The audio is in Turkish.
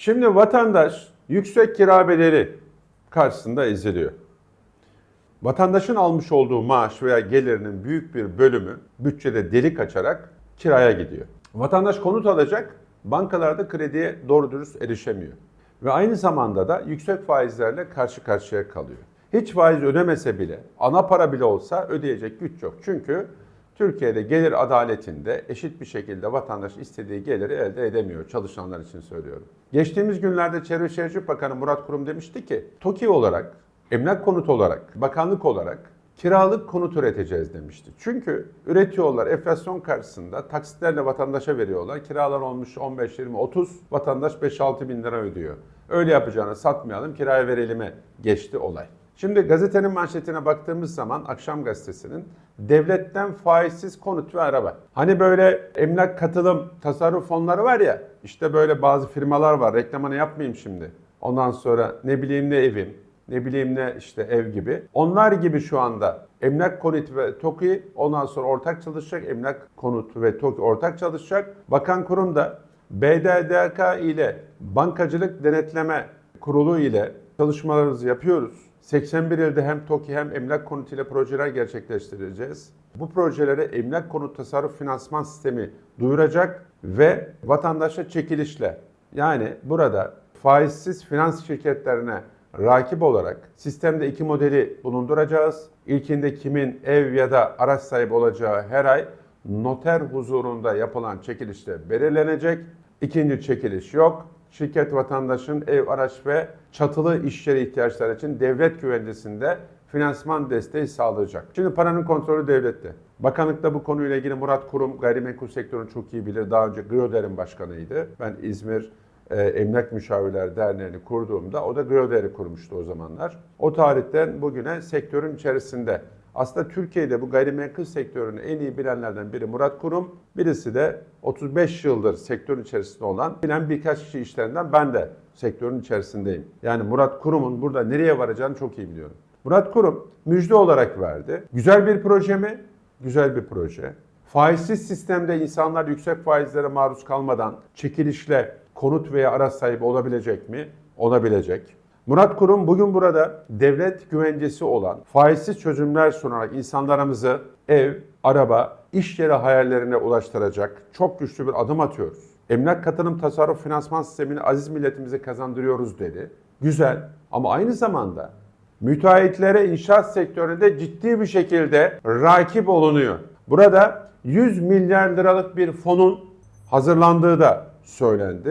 Şimdi vatandaş yüksek kira bedeli karşısında eziliyor. Vatandaşın almış olduğu maaş veya gelirinin büyük bir bölümü bütçede delik açarak kiraya gidiyor. Vatandaş konut alacak, bankalarda krediye doğru dürüst erişemiyor. Ve aynı zamanda da yüksek faizlerle karşı karşıya kalıyor. Hiç faiz ödemese bile, ana para bile olsa ödeyecek güç yok. Çünkü Türkiye'de gelir adaletinde eşit bir şekilde vatandaş istediği geliri elde edemiyor. Çalışanlar için söylüyorum. Geçtiğimiz günlerde Çevre Şehircilik Bakanı Murat Kurum demişti ki, TOKİ olarak, emlak konut olarak, bakanlık olarak kiralık konut üreteceğiz demişti. Çünkü üretiyorlar enflasyon karşısında taksitlerle vatandaşa veriyorlar. Kiralar olmuş 15, 20, 30 vatandaş 5-6 bin lira ödüyor. Öyle yapacağını satmayalım kiraya verelim'e geçti olay. Şimdi gazetenin manşetine baktığımız zaman Akşam Gazetesi'nin devletten faizsiz konut ve araba. Hani böyle emlak katılım tasarruf fonları var ya işte böyle bazı firmalar var reklamını yapmayayım şimdi. Ondan sonra ne bileyim ne evim, ne bileyim ne işte ev gibi. Onlar gibi şu anda Emlak Konut ve TOKİ ondan sonra ortak çalışacak. Emlak Konut ve TOKİ ortak çalışacak. Bakan kurum da BDDK ile Bankacılık Denetleme Kurulu ile çalışmalarımızı yapıyoruz. 81 ilde hem TOKİ hem Emlak Konut ile projeler gerçekleştireceğiz. Bu projelere Emlak Konut Tasarruf Finansman Sistemi duyuracak ve vatandaşa çekilişle yani burada faizsiz finans şirketlerine rakip olarak sistemde iki modeli bulunduracağız. İlkinde kimin ev ya da araç sahibi olacağı her ay noter huzurunda yapılan çekilişte belirlenecek. İkinci çekiliş yok. Şirket vatandaşın ev, araç ve çatılı iş yeri ihtiyaçları için devlet güvencesinde finansman desteği sağlayacak. Şimdi paranın kontrolü devlette. Bakanlıkta bu konuyla ilgili Murat Kurum gayrimenkul sektörünü çok iyi bilir. Daha önce Gröder'in başkanıydı. Ben İzmir e, Emlak Müşavirler Derneği'ni kurduğumda o da Gröder'i kurmuştu o zamanlar. O tarihten bugüne sektörün içerisinde. Aslında Türkiye'de bu gayrimenkul sektörünü en iyi bilenlerden biri Murat Kurum. Birisi de 35 yıldır sektörün içerisinde olan bilen birkaç kişi işlerinden ben de sektörün içerisindeyim. Yani Murat Kurum'un burada nereye varacağını çok iyi biliyorum. Murat Kurum müjde olarak verdi. Güzel bir proje mi? Güzel bir proje. Faizsiz sistemde insanlar yüksek faizlere maruz kalmadan çekilişle konut veya araç sahibi olabilecek mi? Olabilecek. Murat Kurum bugün burada devlet güvencesi olan faizsiz çözümler sunarak insanlarımızı ev, araba, iş yeri hayallerine ulaştıracak çok güçlü bir adım atıyoruz. Emlak katılım tasarruf finansman sistemini aziz milletimize kazandırıyoruz dedi. Güzel ama aynı zamanda müteahhitlere inşaat sektöründe ciddi bir şekilde rakip olunuyor. Burada 100 milyar liralık bir fonun hazırlandığı da söylendi.